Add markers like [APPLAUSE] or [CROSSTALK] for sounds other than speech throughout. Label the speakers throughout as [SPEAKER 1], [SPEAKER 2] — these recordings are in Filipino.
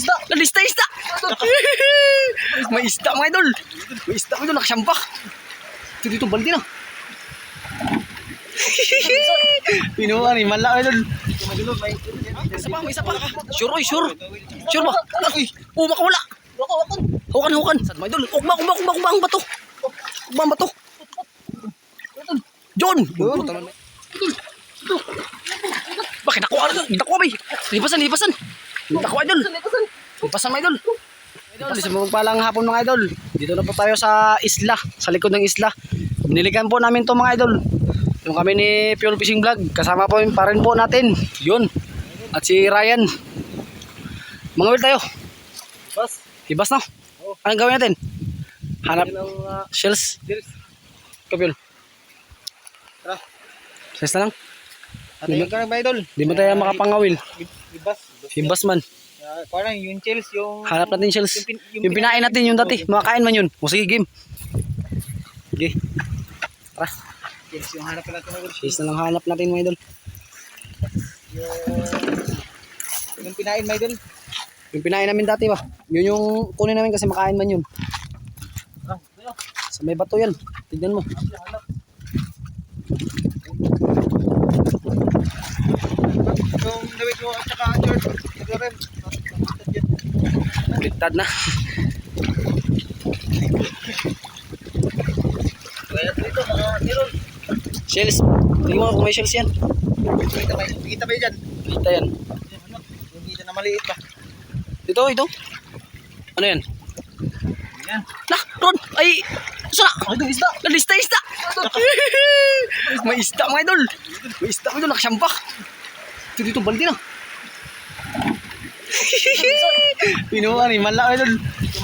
[SPEAKER 1] isda.
[SPEAKER 2] Lalista, isda! [LAUGHS] May isda mga idol. May isda mga idol, nakasyampa. Ito dito, baldi na. [LAUGHS] Pinuha ni Mala idol. Isa pa, isa pa. Sure, oy, sure. Sure ba? Uy, oh, makawala. Hukan, hukan. Sad mga idol. Ugma, ugma, ugma, ugma ang bato. Ugma ang bato. John! Bakit nakuha na? Nakuha ba? Lipasan, lipasan. Nakuha idol.
[SPEAKER 1] Lipasan.
[SPEAKER 2] Lipasan mga idol. Idol, sa magpalang hapon mga idol. Dito na po tayo sa isla, sa likod ng isla. Binilikan po namin to mga idol. Yung kami ni Pure Fishing Vlog, kasama po yung pa rin po natin. Yun. At si Ryan. Mga wil tayo.
[SPEAKER 1] Bas.
[SPEAKER 2] Hibas na. Anong gawin natin? Hanap
[SPEAKER 1] uh,
[SPEAKER 2] shells. Kapil.
[SPEAKER 1] Tara.
[SPEAKER 2] Shells na lang.
[SPEAKER 1] Ano yung karang ba, idol?
[SPEAKER 2] Di mo tayo makapangawil.
[SPEAKER 1] Ibas.
[SPEAKER 2] Hibas man.
[SPEAKER 1] Uh, parang yung chills, yung...
[SPEAKER 2] Hanap natin shells.
[SPEAKER 1] Yung pin-
[SPEAKER 2] Yung pinain natin yung dati. Makakain man yun. O sige, game. Sige. Tara.
[SPEAKER 1] Chills, yung hanap natin ng
[SPEAKER 2] Shells na lang hanap natin mga idol.
[SPEAKER 1] yung... Yung pinain, my idol.
[SPEAKER 2] Yung pinain namin dati ba? Yun yung kunin namin kasi makain man yun.
[SPEAKER 1] Ah?
[SPEAKER 2] Sa may bato yan. Tignan mo.
[SPEAKER 1] Hanap. Yung David mo at saka George. Ito rin.
[SPEAKER 2] Baliktad na.
[SPEAKER 1] Kaya dito, mga nilol.
[SPEAKER 2] Shells. Tignan mo kung may shells yan.
[SPEAKER 1] Kita ba, kita ba yan?
[SPEAKER 2] Kita yan.
[SPEAKER 1] Ano? Dito na maliit ba?
[SPEAKER 2] Ito, ito. Ano yan?
[SPEAKER 1] Yan.
[SPEAKER 2] Lah, Ron! Ay! Saan na?
[SPEAKER 1] Ay, isda.
[SPEAKER 2] Nalista isda! [LAUGHS] may isda mga idol! May isda mga idol, nakasyampa! Ito dito, baldi na! Pinuha ni Mala!
[SPEAKER 1] Ito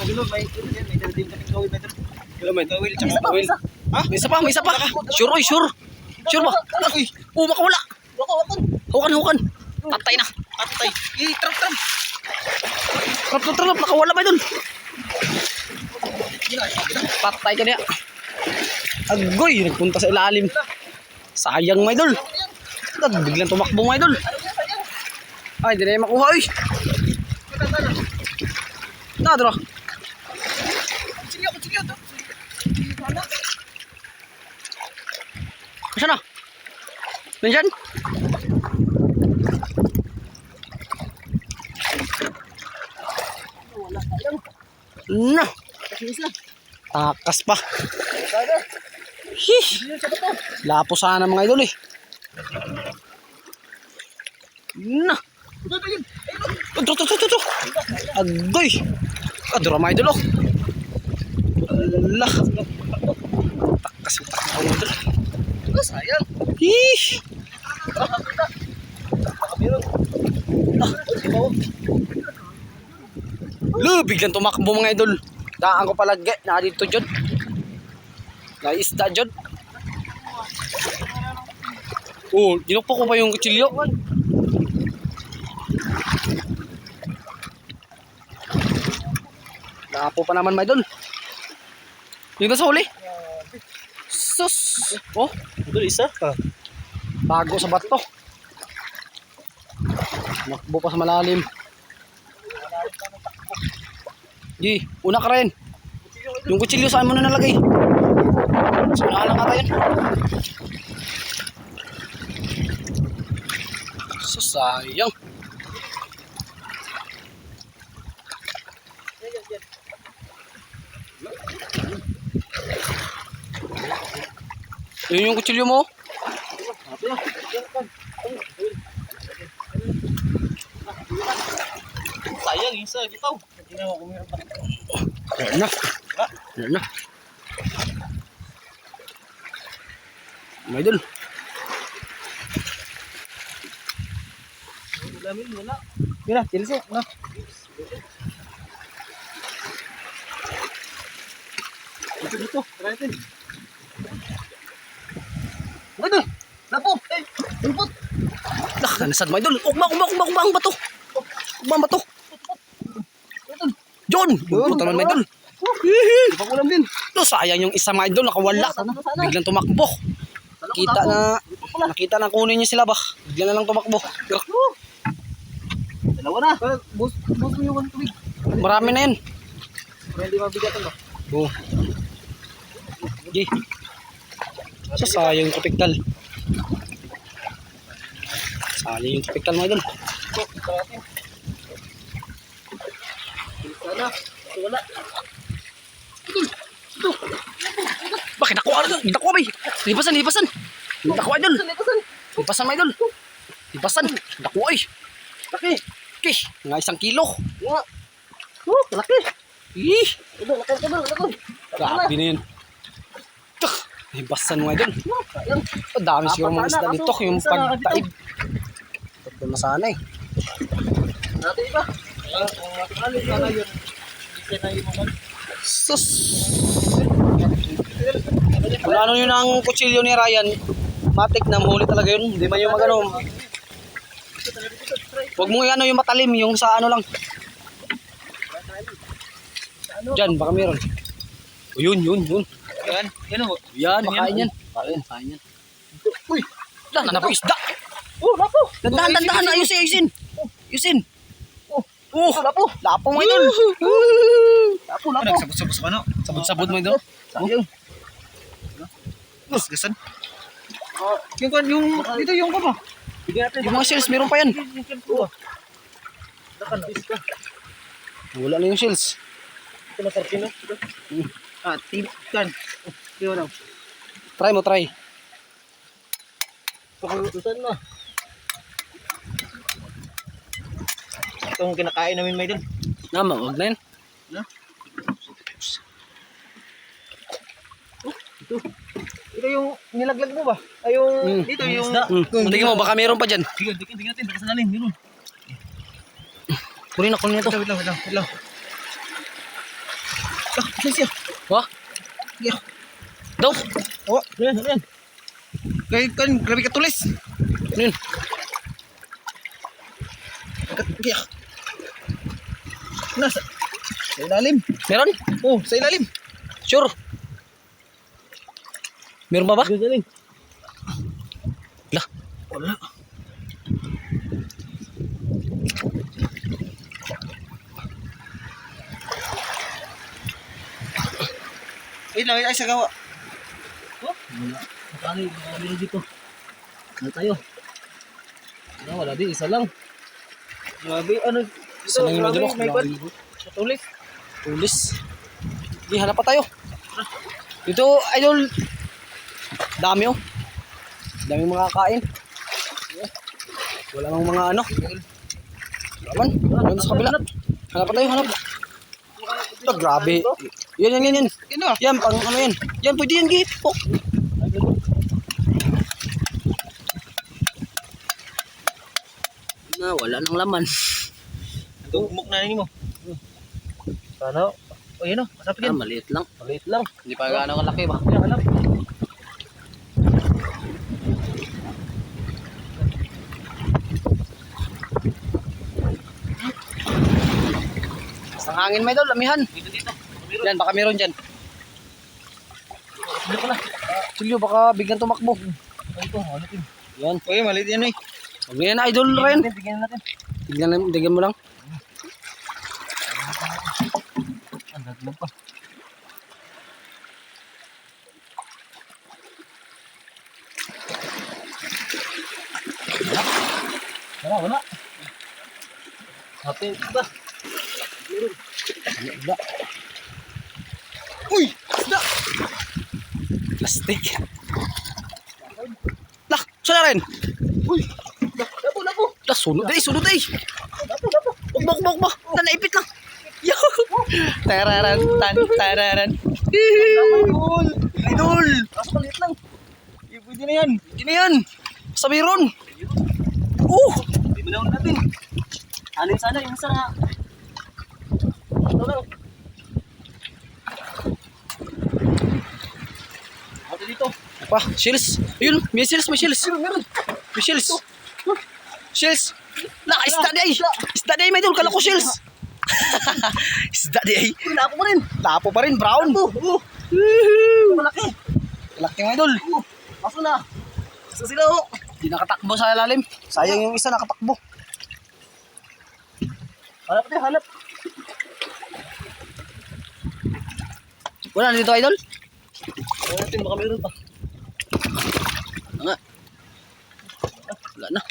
[SPEAKER 1] magulo, may yan, may din kaming gawin, my idol.
[SPEAKER 2] Wala may Isa
[SPEAKER 1] tsaka
[SPEAKER 2] isa. Ha? May isa pa, may isa pa! Sure, oy, sure! Sure ba?
[SPEAKER 1] Uy,
[SPEAKER 2] Oh, makawala!
[SPEAKER 1] wako, wako.
[SPEAKER 2] Hukan, hukan! Tatay na!
[SPEAKER 1] Atay. Eh, trap, trap.
[SPEAKER 2] Trap, trap, trap! Nakawala ba idol? Patay ka niya! Agoy! Nagpunta sa ilalim! Sayang mga idol! Dag, Biglang tumakbo mga idol! Ay, di na yung makuha oy! Nadra!
[SPEAKER 1] Sige ako, sige ako.
[SPEAKER 2] Saan na? Nandyan? Na! Takas pa. Hih! Lapo sana mga idol eh. Na! Ito, ito, ito, ito. Agoy! Kadura mga idol oh. Ala. Takas yung idol.
[SPEAKER 1] Ah, sayang.
[SPEAKER 2] Hih! Lo, biglang tumakbo mga idol. Daan ko palagi. Na dito jud. Na isda jud. Oh, dinukpo ko pa yung kutsilyo. Naapo pa naman mga idol. Yung sa huli. Sus. Oh,
[SPEAKER 1] Idol, isa.
[SPEAKER 2] Bago sa bato. Nakbo pa sa malalim. Gi, una ka rin. Yung kutsilyo saan mo na nalagay? Sa unahan lang ata yun. So, Yun yung kutsilyo mo.
[SPEAKER 1] Sayang. Gitaw. Na ako kumirat pa.
[SPEAKER 2] Ayan na. Ayan na. May idol.
[SPEAKER 1] Ulamin, wala. Yun na, eh. No? Dito, dito. Try natin. Ano? Lapo! Eh! Lupot!
[SPEAKER 2] Lah, nasad mga idol. Ugma, ugma, ugma, ugma ang bato. Ugma ang bato. John! Puta naman idol.
[SPEAKER 1] Di pa kulam din.
[SPEAKER 2] No, sayang yung isa mga idol. Nakawala. Biglang tumakbo. Kita na, nakita na kunin niya sila ba? Bigla na lang tumakbo.
[SPEAKER 1] Dalawa na. Bus, bus mo yung tubig.
[SPEAKER 2] Marami na yan.
[SPEAKER 1] Hindi mabigatan ba?
[SPEAKER 2] Oo. Sige. Sa sayang yung kapiktal. Sayang yung kapiktal mga idol.
[SPEAKER 1] Ito, ito. Ito wala.
[SPEAKER 2] Bakit nakuha na to? Nakuha ba? Lipasan, lipasan. Nakuha idol. Lipasan mga idol. Lipasan. Nakuha eh.
[SPEAKER 1] Laki.
[SPEAKER 2] Okay. Nga isang kilo.
[SPEAKER 1] Nga. Oh, laki.
[SPEAKER 2] Ih.
[SPEAKER 1] Ito, laki doon. Laki.
[SPEAKER 2] Grabe na yun. Lipasan mga idol.
[SPEAKER 1] Ayan.
[SPEAKER 2] Ang dami siguro mga isda
[SPEAKER 1] kaso
[SPEAKER 2] Yung pagtaib. Ito na sana eh.
[SPEAKER 1] Yung mga.
[SPEAKER 2] Sus. Kung ano yun ang kutsilyo ni Ryan, matik na mahuli talaga yun. Hindi man yung magano. Huwag mo ano yung matalim, yung sa ano lang. Diyan, baka meron. O yun, yun, yun.
[SPEAKER 1] Yan. Yan o.
[SPEAKER 2] Yan, makain yan. Kain, kain yan.
[SPEAKER 1] Uy.
[SPEAKER 2] Wala, nanap isda.
[SPEAKER 1] Oh, lapo.
[SPEAKER 2] Dandahan, dandahan, ayusin, ayusin. Ayusin.
[SPEAKER 1] Oh.
[SPEAKER 2] Oh, lapo. Lapo mo idol.
[SPEAKER 1] Lapo, lapo. Nagsabot-sabot ka na.
[SPEAKER 2] Sabot-sabot mo idol.
[SPEAKER 1] Sayang. Gasgasan. Yung kan, yung, dito yung ka ba?
[SPEAKER 2] Yung mga shells, meron pa yan.
[SPEAKER 1] Na.
[SPEAKER 2] Wala na yung shells.
[SPEAKER 1] Ito na sarpino. Ah, tip kan. Ito na.
[SPEAKER 2] Try mo, try.
[SPEAKER 1] Pakutusan na. Itong kinakain namin may dun.
[SPEAKER 2] Nama, wag na yan.
[SPEAKER 1] Ito yung nilaglag mo ba? Ay yung
[SPEAKER 2] Mm.
[SPEAKER 1] dito yung
[SPEAKER 2] Hmm. Tingin mo, baka meron pa dyan.
[SPEAKER 1] Tingnan, tingnan, tingnan natin baka sa lalim, yun.
[SPEAKER 2] Kunin na, kunin na to.
[SPEAKER 1] Wait lang, wait lang, wait lang. Ah, siya siya.
[SPEAKER 2] Wah,
[SPEAKER 1] Yeah.
[SPEAKER 2] daw.
[SPEAKER 1] Oh, yan, yan. Kaya kan, grabe ka tulis.
[SPEAKER 2] Yun?
[SPEAKER 1] Kaya. Nasa. Sa ilalim.
[SPEAKER 2] Meron?
[SPEAKER 1] Oh, sa ilalim.
[SPEAKER 2] Sure. Meron ba?
[SPEAKER 1] Sa ilalim.
[SPEAKER 2] Lah,
[SPEAKER 1] Wala. Wait lang, sa gawa. Oh? Wala. Paano yung mga dito? Ano tayo?
[SPEAKER 2] wala, wala din. Isa lang.
[SPEAKER 1] Grabe, ano?
[SPEAKER 2] Isa lang yung
[SPEAKER 1] bad. Tulis.
[SPEAKER 2] Tulis. Di, hanap pa tayo. Dito, idol. Dami oh. Dami mga kain. Wala nang mga ano. Laman. Laman sa kabila. Hanap pa tayo, hanap. Ito, grabe. Yan, yan, yan, yan.
[SPEAKER 1] Yan ah.
[SPEAKER 2] Yan, pang ano yan. Yan, pwede yan, git. Oh. Na, wala nang laman.
[SPEAKER 1] Tugmok na ninyo mo. Sana. O yun o, masapit
[SPEAKER 2] Ah,
[SPEAKER 1] yan.
[SPEAKER 2] maliit lang.
[SPEAKER 1] Maliit lang.
[SPEAKER 2] Hindi pa gaano kalaki ba?
[SPEAKER 1] Yan, hanap.
[SPEAKER 2] Ang hangin may daw, lamihan.
[SPEAKER 1] Dito, dito.
[SPEAKER 2] Yan, baka meron dyan.
[SPEAKER 1] Dito ko na.
[SPEAKER 2] Silyo, baka biglang tumakbo.
[SPEAKER 1] Ito, yun.
[SPEAKER 2] Yan.
[SPEAKER 1] Okay, maliit yan eh.
[SPEAKER 2] Huwag na yan, idol rin.
[SPEAKER 1] Bigyan natin.
[SPEAKER 2] Bigyan, lang- bigyan mo lang.
[SPEAKER 1] Ang daglag pa. Wala, wala. Hati ba?
[SPEAKER 2] Isda.
[SPEAKER 1] Uy! Isda!
[SPEAKER 2] Plastic. Lah, saan na rin?
[SPEAKER 1] Uy! Lapo, lapo!
[SPEAKER 2] Lah, sunod ay, sunod ay.
[SPEAKER 1] Lapo, lapo!
[SPEAKER 2] Bok, bok, bok. Na, naipit lang. Yo! Tararan, tan, tararan.
[SPEAKER 1] Idol!
[SPEAKER 2] Idol!
[SPEAKER 1] Kaso maliit lang. Eh, pwede na yan.
[SPEAKER 2] Hindi na yan. Sa meron. Oh!
[SPEAKER 1] Hindi mo natin. Alin sana yung isa. Ito lang. Ate dito.
[SPEAKER 2] Pa, shields. Ayun, may shields, may shields.
[SPEAKER 1] Meron, meron.
[SPEAKER 2] May shields. Shields. Lah, isda di ay. Isda di ay, may idol. Kala ko shields. isda di ay.
[SPEAKER 1] Uy, lapo pa rin.
[SPEAKER 2] Lapo pa rin, brown.
[SPEAKER 1] Oo. Malaki.
[SPEAKER 2] Laki mga idol.
[SPEAKER 1] Oo. Kaso na. Kaso sila oh.
[SPEAKER 2] Hindi nakatakbo sa ilalim. Sayang yung isa nakatakbo.
[SPEAKER 1] Hanap tayo, hanap.
[SPEAKER 2] Wala na dito idol?
[SPEAKER 1] Hanap natin, baka meron pa.
[SPEAKER 2] Nga. Wala na.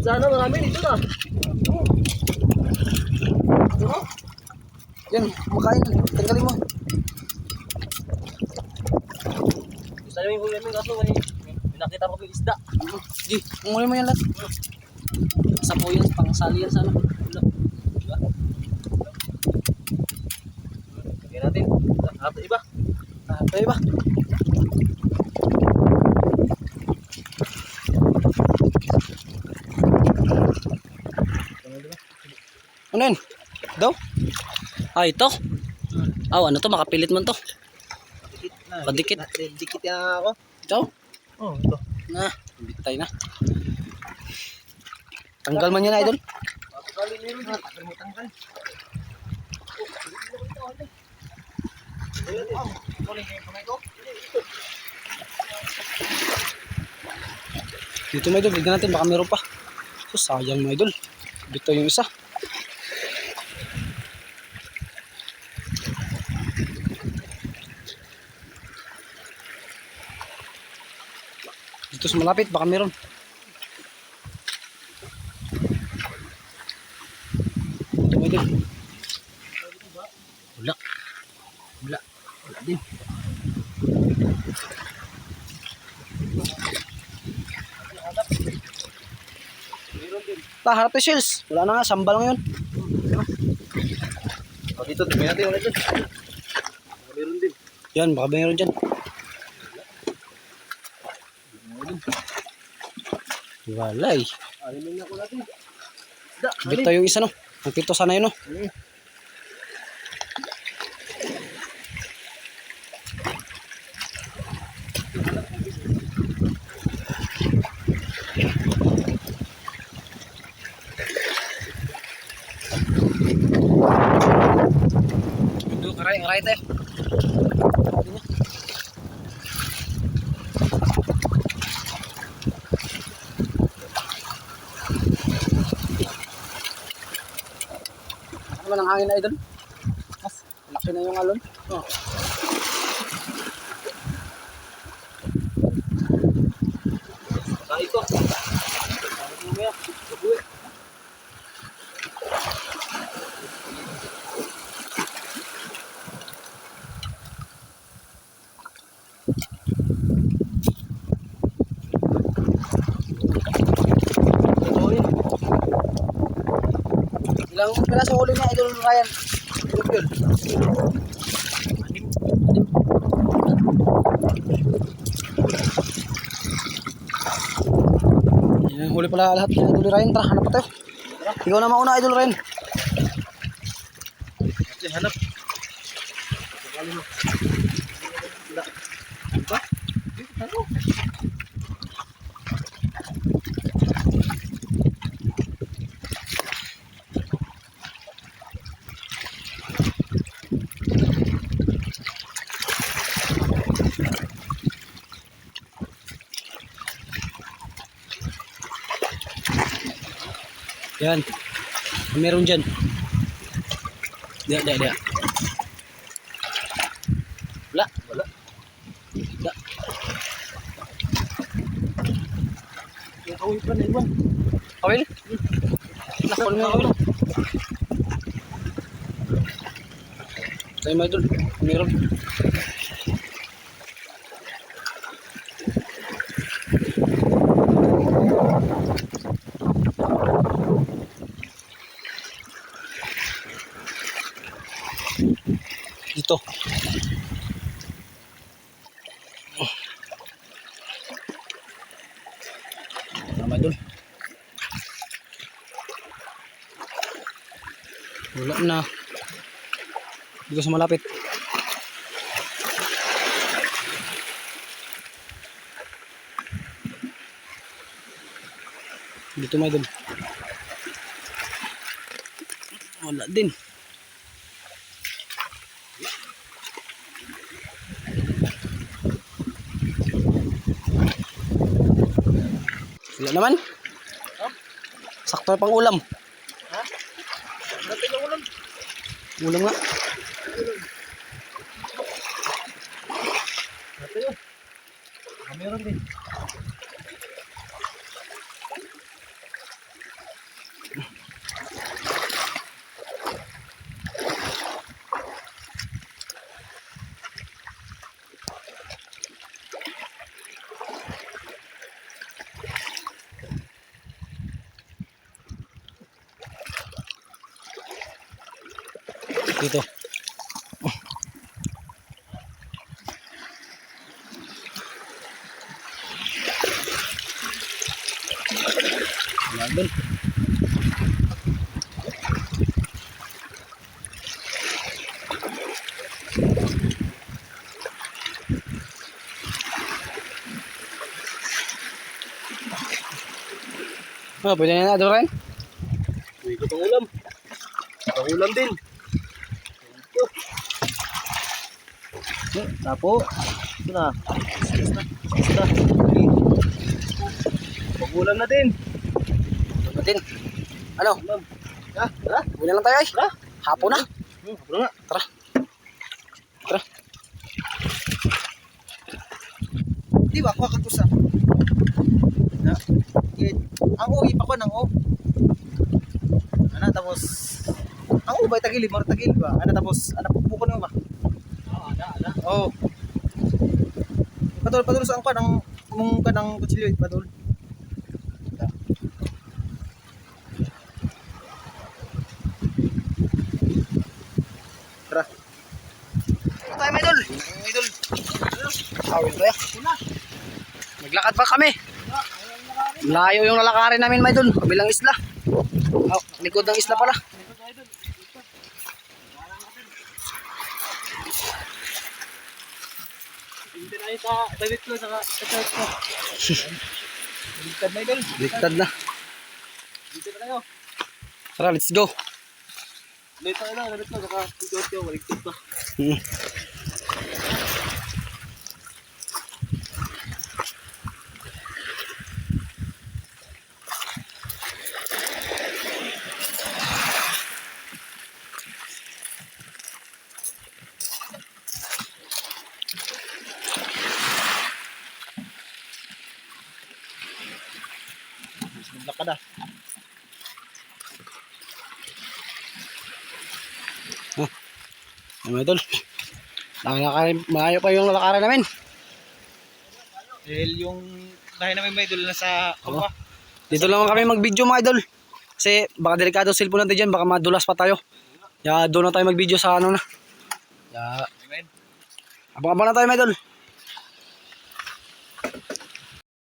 [SPEAKER 1] Sana marami dito na.
[SPEAKER 2] Yan, kumakain. Tanggalin mo.
[SPEAKER 1] Sana may huli namin kaso may, may nakita ko yung isda.
[SPEAKER 2] Sige, umuli mo yan lahat. Sa po yan, pang sali yan sa ano. Wala.
[SPEAKER 1] Diba? Lagyan natin. Hanap tayo iba.
[SPEAKER 2] Ah, tayo Ano yun? Daw? Ah, ito? Ah, ano to? Makapilit man to.
[SPEAKER 1] Dikit na.
[SPEAKER 2] Padikit.
[SPEAKER 1] na. Ako.
[SPEAKER 2] Ito?
[SPEAKER 1] Oh, ito.
[SPEAKER 2] Na, bitay na. Tanggal man yan, idol.
[SPEAKER 1] Kali meron na. Takal mo tanggal.
[SPEAKER 2] Dito mga idol, bigyan natin, baka meron pa. So, sayang mga idol. Dito yung isa. Dito sa malapit, baka meron. Mga idol. Wala. Wala. Wala din. Ta, harap tayo shells. Wala na nga, samba lang yun.
[SPEAKER 1] Oh, dito, tingnan natin ulit dun. Meron din.
[SPEAKER 2] Yan, baka meron dyan. Walay. Bito yung isa no. Ang pito sana yun no. Naman ang hangin na idol? Mas, laki na yung alon. Oh. Ilang piraso huli niya idol Ryan? Idol yun. Yan, huli pala lahat ng idol Ryan. Tara, hanap tayo. Ikaw na mauna idol Ryan.
[SPEAKER 1] Kasi hanap. Sakali
[SPEAKER 2] Yan. Meron dyan. Diya, diya, diya. Wala.
[SPEAKER 1] Wala.
[SPEAKER 2] Wala.
[SPEAKER 1] Yung kawi pa na iwan.
[SPEAKER 2] Kawil? Nakawil mo kawil. Tayo mga idol. Meron. Dito. Tama idol. Wala na. Dito sa malapit. Dito may idol. Wala din. Wala naman. Sakto pang ulam.
[SPEAKER 1] ulam.
[SPEAKER 2] Ulam nga. Dito. Laban. Oh, pwede na na, Doren?
[SPEAKER 1] Ito pang ulam. Pang ulam din. Ito. Eh, tapo. Ito na. Ito na. Pang ulam na din.
[SPEAKER 2] Natin. Ano?
[SPEAKER 1] Ha? Tara.
[SPEAKER 2] Uwi na lang tayo ay.
[SPEAKER 1] Tara.
[SPEAKER 2] Hapon na.
[SPEAKER 1] Hmm, na nga.
[SPEAKER 2] Tara. Tara.
[SPEAKER 1] Di ba, kuha ka kusa. Na. Ang o, ipa ko ng o. Ano, tapos... Ang o ba, tagili, mara tagili ba? Ano, tapos, ano, pupuko mo ba? Oo. Patul, patul sa ang ka ng, mong ka ng kutsilyo, patul. Tara.
[SPEAKER 2] Tayo, may idol.
[SPEAKER 1] Idol.
[SPEAKER 2] Awin tayo. Naglakad pa kami. Layo yung lalakarin namin, may idol. Kabilang isla. Oh, likod ng isla pala.
[SPEAKER 1] Na sa David ko, saka sa church ko. Na idol.
[SPEAKER 2] Liktad na.
[SPEAKER 1] Dito na tayo.
[SPEAKER 2] Tara, let's go.
[SPEAKER 1] Dito na, David ko, saka idol ko, baliktad pa.
[SPEAKER 2] Hmm.
[SPEAKER 1] Lakad ah.
[SPEAKER 2] Ano, idol. Lalakarin, malayo pa yung lalakarin namin.
[SPEAKER 1] Dahil yung dahil namin may idol na sa
[SPEAKER 2] Oo.
[SPEAKER 1] kapwa.
[SPEAKER 2] Dito lang kami mag-video mga idol. Kasi baka delikado cellphone natin dyan, baka madulas pa tayo. Kaya doon na tayo mag-video sa ano na. Kaya
[SPEAKER 1] Amen.
[SPEAKER 2] abang-abang na tayo mga idol.